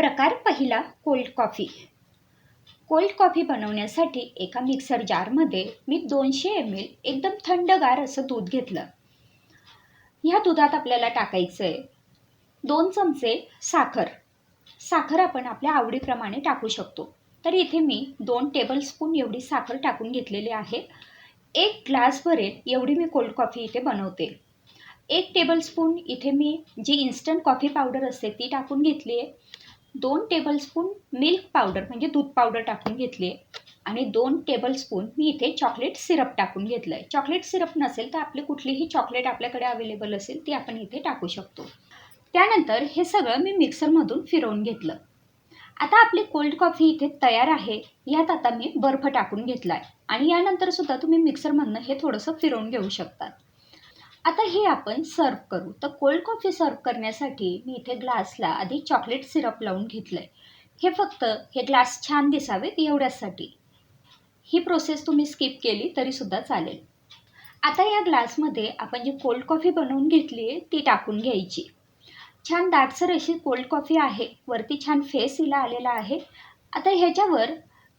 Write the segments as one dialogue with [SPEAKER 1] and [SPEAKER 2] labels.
[SPEAKER 1] प्रकार पहिला cold coffee. Cold coffee बनवण्यासाठी एका मिक्सर जारमध्ये मी दोनशे एम एल एकदम थंडगार असं दूध घेतलं. ह्या दुधात आपल्याला टाकायचं आहे दोन चमचे साखर. साखर आपण आपल्या आवडीप्रमाणे टाकू शकतो. तर इथे मी दोन टेबलस्पून एवढी साखर टाकून घेतलेली आहे. एक ग्लास भरेल एवढी मी कोल्ड कॉफी इथे बनवते. एक टेबलस्पून इथे मी जी इन्स्टंट कॉफी पावडर असते ती टाकून घेतली आहे दोन टेबलस्पून मिल्क पावडर म्हणजे दूध पावडर टाकून घेतली आहे. आणि दोन टेबलस्पून मी इथे चॉकलेट सिरप टाकून घेतलं आहे चॉकलेट सिरप नसेल तर आपली कुठलीही चॉकलेट आपल्याकडे अवेलेबल असेल ती आपण इथे टाकू शकतो. त्यानंतर हे सगळं मी मिक्सरमधून फिरवून घेतलं. आता आपली कोल्ड कॉफी इथे तयार आहे. यात आता मी बर्फ टाकून घेतला आहे आणि यानंतर सुद्धा तुम्ही मिक्सरमधनं हे थोडंसं फिरवून घेऊ शकतात. आता हे आपण सर्व करू. तर कोल्ड कॉफी सर्व करण्यासाठी मी इथे ग्लासला आधी चॉकलेट सिरप लावून घेतलं आहे हे फक्त हे ग्लास छान दिसावेत एवढ्यासाठी. ही प्रोसेस तुम्ही स्किप केली तरीसुद्धा चालेल. आता या ग्लासमध्ये आपण जी कोल्ड कॉफी बनवून घेतली आहे ती टाकून घ्यायची. छान दाटसर अशी कोल्ड कॉफी आहे. वरती छान फेस हिला आलेला आहे. आता ह्याच्यावर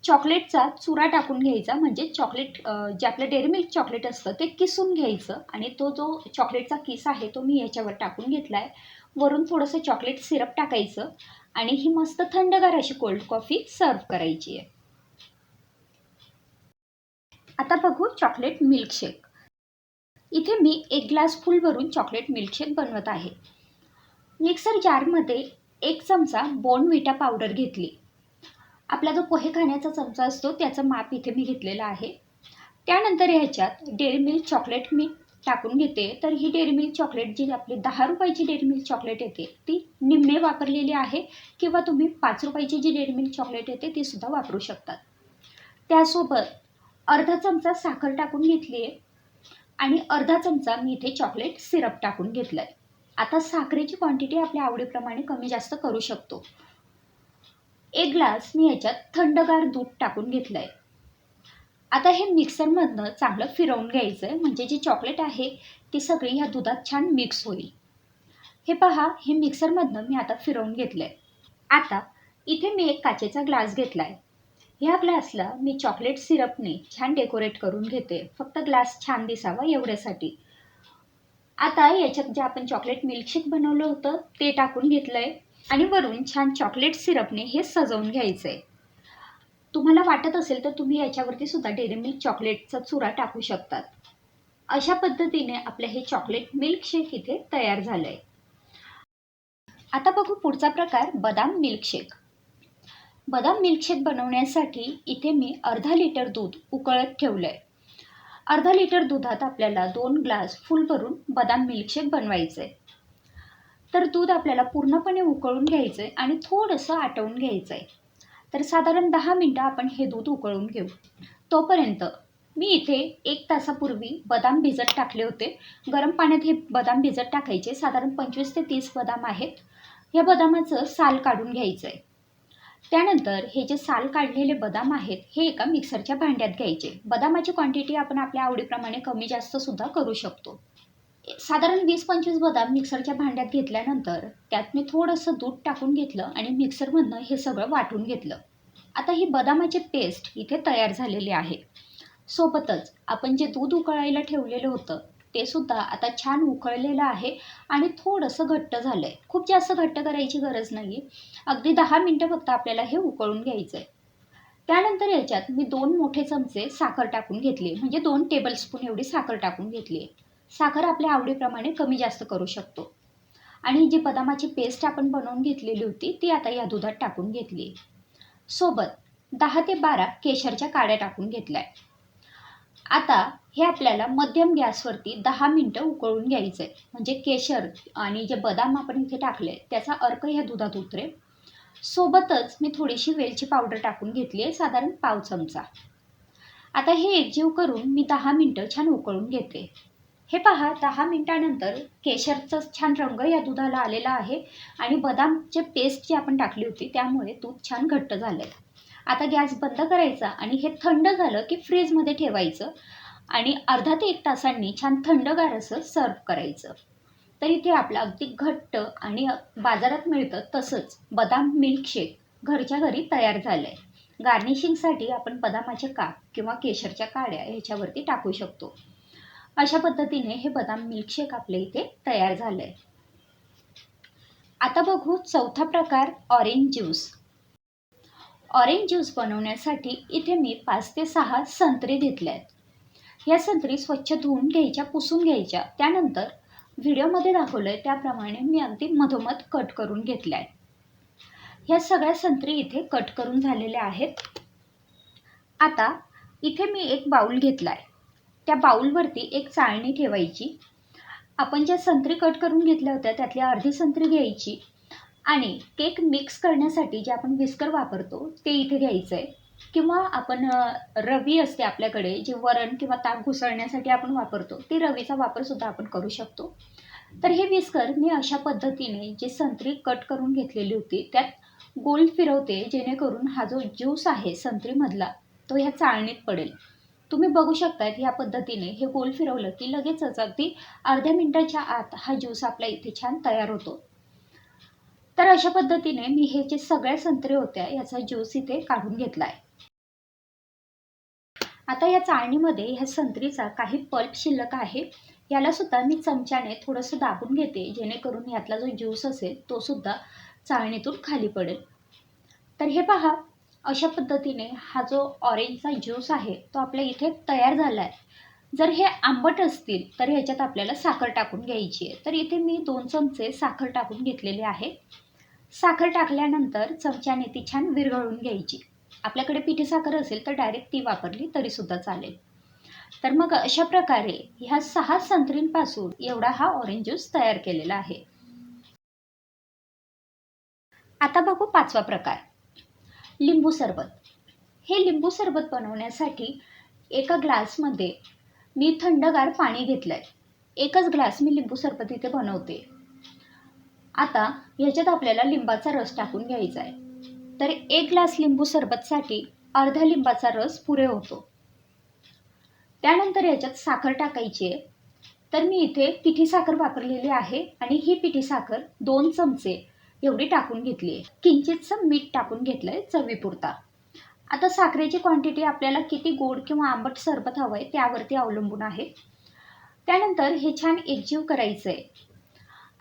[SPEAKER 1] चॉकलेटचा चुरा टाकून घ्यायचा. म्हणजे चॉकलेट जे आपलं डेअरी मिल्क चॉकलेट असतं ते किसून घ्यायचं आणि तो जो चॉकलेटचा किस आहे तो मी याच्यावर टाकून घेतला आहे वरून थोडंसं चॉकलेट सिरप टाकायचं आणि ही मस्त थंडगार अशी कोल्ड कॉफी सर्व करायची आहे. आता बघू चॉकलेट मिल्कशेक. इथे मी एक ग्लास फुल भरून चॉकलेट मिल्कशेक बनवत आहे. मिक्सर जारमध्ये एक चमचा बोनविटा पावडर घेतली. आपला जो पोहे खाण्याचा चमचा असतो त्याचं माप इथे मी घेतलेलं आहे. त्यानंतर ह्याच्यात डेअरी मिल्क चॉकलेट मी टाकून घेते. तर ही डेअरी मिल्क चॉकलेट जी आपली दहा रुपयाची डेअरी मिल्क चॉकलेट येते ती निम्मे वापरलेली आहे किंवा तुम्ही पाच रुपयाची जी डेअरी मिल्क चॉकलेट येते ती सुद्धा वापरू शकतात त्यासोबत अर्धा चमचा साखर टाकून घेतली आहे आणि अर्धा चमचा मी इथे चॉकलेट सिरप टाकून घेतलं आहे आता साखरेची क्वांटिटी आपल्या आवडीप्रमाणे कमी जास्त करू शकतो. एक ग्लास मी याच्यात थंडगार दूध टाकून घेतलं आहे आता हे मिक्सरमधनं चांगलं फिरवून घ्यायचं म्हणजे आहे म्हणजे जी चॉकलेट आहे ती सगळी ह्या दुधात छान मिक्स होईल. हे पहा हे मिक्सरमधनं मी आता फिरवून घेतलं आहे आता इथे मी एक काचेचा ग्लास घेतला आहे ह्या ग्लासला मी चॉकलेट सिरपने छान डेकोरेट करून घेते. फक्त ग्लास छान दिसावा एवढ्यासाठी. आता याच्यात जे आपण चॉकलेट मिल्कशेक बनवलं होतं ते टाकून घेतलं आहे आणि वरून छान चॉकलेट सिरपने हे सजवून घ्यायचं आहे तुम्हाला वाटत असेल तर तुम्ही याच्यावरती सुद्धा डेअरी मिल्क चॉकलेटचा चुरा टाकू शकतात. अशा पद्धतीने आपलं हे चॉकलेट मिल्कशेक इथे तयार झालं आहे आता बघू पुढचा प्रकार बदाम मिल्कशेक बदाम मिल्कशेक बनवण्यासाठी इथे मी अर्धा लिटर दूध उकळत ठेवलं आहे अर्धा लिटर दुधात आपल्याला दोन ग्लास फुल भरून बदाम मिल्कशेक बनवायचं आहे तर दूध आपल्याला पूर्णपणे उकळून घ्यायचं आहे आणि थोडंसं आटवून घ्यायचं आहे तर साधारण दहा मिनटं आपण हे दूध उकळून घेऊ. तोपर्यंत मी इथे एक तासापूर्वी बदाम भिजत टाकले होते. गरम पाण्यात हे बदाम भिजत टाकायचे. साधारण पंचवीस ते तीस बदाम आहेत. या बदामाचं साल काढून घ्यायचं आहे त्यानंतर हे जे साल काढलेले बदाम आहेत हे एका मिक्सरच्या भांड्यात घ्यायचे. बदामाची क्वांटिटी आपण आपल्या आवडीप्रमाणे कमी जास्त सुद्धा करू शकतो. साधारण वीस पंचवीस बदाम मिक्सरच्या भांड्यात घेतल्यानंतर त्यात मी थोडंसं दूध टाकून घेतलं आणि मिक्सरमधनं हे सगळं वाटून घेतलं. आता ही बदामाची पेस्ट इथे तयार झालेली आहे. सोबतच आपण जे दूध उकळायला ठेवलेलं होतं ते सुद्धा आता छान उकळलेलं आहे आणि थोडंसं घट्ट झालं आहे खूप जास्त घट्ट करायची गरज नाही अगदी दहा मिनटं फक्त आपल्याला हे उकळून घ्यायचं आहे त्यानंतर याच्यात मी दोन मोठे चमचे साखर टाकून घेतली म्हणजे दोन टेबलस्पून एवढी साखर टाकून घेतली आहे साखर आपल्या आवडीप्रमाणे कमी जास्त करू शकतो. आणि जी बदामाची पेस्ट आपण बनवून घेतलेली होती ती आता या दुधात टाकून घेतली. सोबत दहा ते बारा केशरच्या काड्या टाकून घेतल्या. आता हे आपल्याला मध्यम गॅसवरती दहा मिनटं उकळून घ्यायचं आहे म्हणजे केशर आणि जे बदाम आपण इथे टाकले त्याचा अर्क ह्या दुधात उतरेल. सोबतच मी थोडीशी वेलची पावडर टाकून घेतली आहे साधारण पाव चमचा. आता हे एकजीव करून मी दहा मिनटं छान उकळून घेते. हे पहा दहा मिनिटानंतर केशरचा छान रंग या दुधाला आलेला आहे आणि बदामचे पेस्ट जी आपण टाकली होती त्यामुळे दूध छान घट्ट झालं आहे आता गॅस बंद करायचा आणि हे थंड झालं की फ्रीजमध्ये ठेवायचं आणि अर्धा ते एक तासांनी छान थंडगार असं सर्व करायचं. तर इथे आपलं अगदी घट्ट आणि बाजारात मिळतं तसंच बदाम मिल्कशेक घरच्या घरी तयार झालं आहे गार्निशिंगसाठी आपण बदामाचे काप किंवा केशरच्या काड्या ह्याच्यावरती टाकू शकतो. अशा पद्धतीने हे बदाम मिल्कशेक आपल्या इथे तयार झालं आहे आता बघू चौथा प्रकार ऑरेंज ज्यूस ऑरेंज ज्यूस बनवण्यासाठी इथे मी पाच ते सहा संत्री घेतल्या आहेत या संत्री स्वच्छ धुवून घ्यायच्या पुसून घ्यायच्या. त्यानंतर व्हिडिओमध्ये दाखवलं आहे त्याप्रमाणे मी अगदी मधोमध कट करून घेतल्या आहेत ह्या सगळ्या संत्री इथे कट करून झालेल्या आहेत. आता इथे मी एक बाऊल घेतला आहे त्या बाऊलवरती एक चाळणी ठेवायची. आपण ज्या संत्री कट करून घेतल्या होत्या त्यातली अर्धी संत्री घ्यायची आणि केक मिक्स करण्यासाठी जे आपण विस्कर वापरतो ते इथे घ्यायचं आहे किंवा आपण रवी असते आपल्याकडे जे वरण किंवा ताक घुसळण्यासाठी आपण वापरतो ती रवीचा वापरसुद्धा आपण करू शकतो. तर हे विस्कर मी अशा पद्धतीने जे संत्री कट करून घेतलेली होती त्यात गोल फिरवते जेणेकरून हा जो ज्यूस आहे संत्रीमधला तो ह्या चाळणीत पडेल. तुम्ही बघू शकतायत या पद्धतीने हे गोल फिरवलं की लगेचच अगदी अर्ध्या मिनिटाच्या आत हा ज्यूस आपल्या इथे छान तयार होतो. तर अशा पद्धतीने मी हे जे सगळ्या संत्री होत्या याचा ज्यूस इथे काढून घेतला आहे आता या चाळणीमध्ये ह्या संत्रीचा काही पल्प शिल्लक आहे. याला सुद्धा मी चमच्याने थोडंसं दाबून घेते जेणेकरून यातला जो ज्यूस असेल तो सुद्धा चाळणीतून खाली पडेल. तर हे पहा अशा पद्धतीने हा जो ऑरेंजचा ज्यूस आहे तो आपल्या इथे तयार झाला आहे जर हे आंबट असतील तर ह्याच्यात आपल्याला साखर टाकून घ्यायची आहे. तर इथे मी दोन चमचे साखर टाकून घेतलेले आहे. साखर टाकल्यानंतर चमच्याने ती छान विरघळून घ्यायची. आपल्याकडे पिठी साखर असेल तर डायरेक्ट ती वापरली तरीसुद्धा चालेल. तर मग अशा प्रकारे ह्या सहा संत्रींपासून एवढा हा ऑरेंज ज्यूस तयार केलेला आहे. आता बघू पाचवा प्रकार. लिंबू सरबत. हे लिंबू सरबत बनवण्यासाठी एका ग्लासमध्ये मी थंडगार पाणी घेतलं आहे एकच ग्लास मी लिंबू सरबत इथे बनवते. आता ह्याच्यात आपल्याला लिंबाचा रस टाकून घ्यायचा आहे तर एक ग्लास लिंबू सरबतसाठी अर्धा लिंबाचा रस पुरे होतो. त्यानंतर याच्यात साखर टाकायची आहे. तर मी इथे पिठी साखर वापरलेली आहे आणि ही पिठी साखर दोन चमचे एवढी टाकून घेतली आहे किंचितचं मीठ टाकून घेतलं आहे चवीपुरता. आता साखरेची क्वांटिटी आपल्याला किती गोड किंवा आंबट सरबत हवं आहे त्यावरती अवलंबून आहे. त्यानंतर हे छान एकजीव करायचं आहे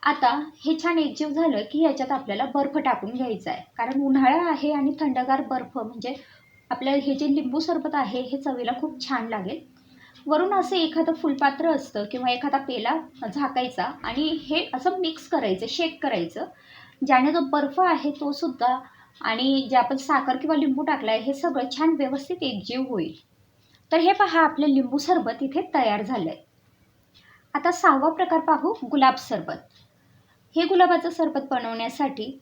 [SPEAKER 1] आता हे छान एकजीव झालं की याच्यात आपल्याला बर्फ टाकून घ्यायचा आहे कारण उन्हाळा आहे आणि थंडगार बर्फ म्हणजे आपल्या हे जे लिंबू सरबत आहे हे चवीला खूप छान लागेल. वरून असं एखादं फुलपात्र असतं किंवा एखादा पेला झाकायचा आणि हे असं मिक्स करायचं शेक करायचं. ज्याने जो बर्फ आहे तो सुद्धा आणि जे आपण साखर किंवा लिंबू टाकला आहे हे सगळं छान व्यवस्थित एकजीव होईल. तर हे पहा आपलं लिंबू सरबत इथे तयार झालं आहे आता सहावा प्रकार पाहू गुलाब सरबत. हे गुलाबाचं सरबत बनवण्यासाठी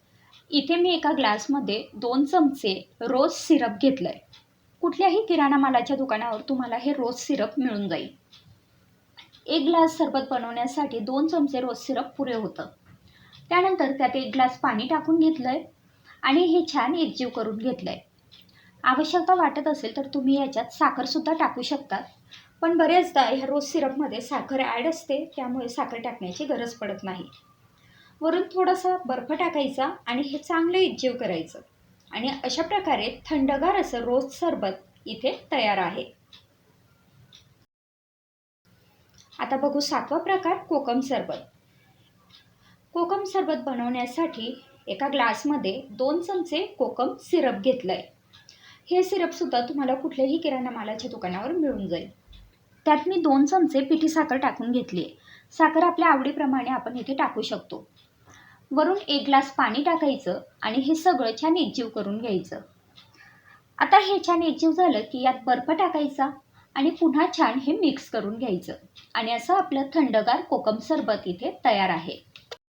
[SPEAKER 1] इथे मी एका ग्लासमध्ये दोन चमचे रोज सिरप घेतलं आहे कुठल्याही किराणा मालाच्या दुकानावर तुम्हाला हे रोज सिरप मिळून जाईल. एक ग्लास सरबत बनवण्यासाठी दोन चमचे रोज सिरप पुरे होतं. त्यानंतर त्यात एक ग्लास पाणी टाकून घेतलं आहे आणि हे छान एकजीव करून घेतलं आहे आवश्यकता वाटत असेल तर तुम्ही याच्यात साखरसुद्धा टाकू शकतात पण बरेचदा ह्या रोज सिरपमध्ये साखर ॲड असते त्यामुळे साखर टाकण्याची गरज पडत नाही. वरून थोडासा बर्फ टाकायचा आणि हे चांगलं एकजीव करायचं. आणि अशा प्रकारे थंडगार असं रोज सरबत इथे तयार आहे. आता बघू सातवा प्रकार कोकम सरबत. कोकम सरबत बनवण्यासाठी एका ग्लासमध्ये दोन चमचे कोकम सिरप घेतलं आहे हे सिरपसुद्धा तुम्हाला कुठल्याही किराणा मालाच्या दुकानावर मिळून जाईल. त्यात मी दोन चमचे पिठी साखर टाकून घेतली आहे साखर आपल्या आवडीप्रमाणे आपण इथे टाकू शकतो. वरून एक ग्लास पाणी टाकायचं आणि हे सगळं छान एकजीव करून घ्यायचं. आता हे छान एकजीव झालं की यात बर्फ टाकायचा आणि पुन्हा छान हे मिक्स करून घ्यायचं. आणि असं आपलं थंडगार कोकम सरबत इथे तयार आहे.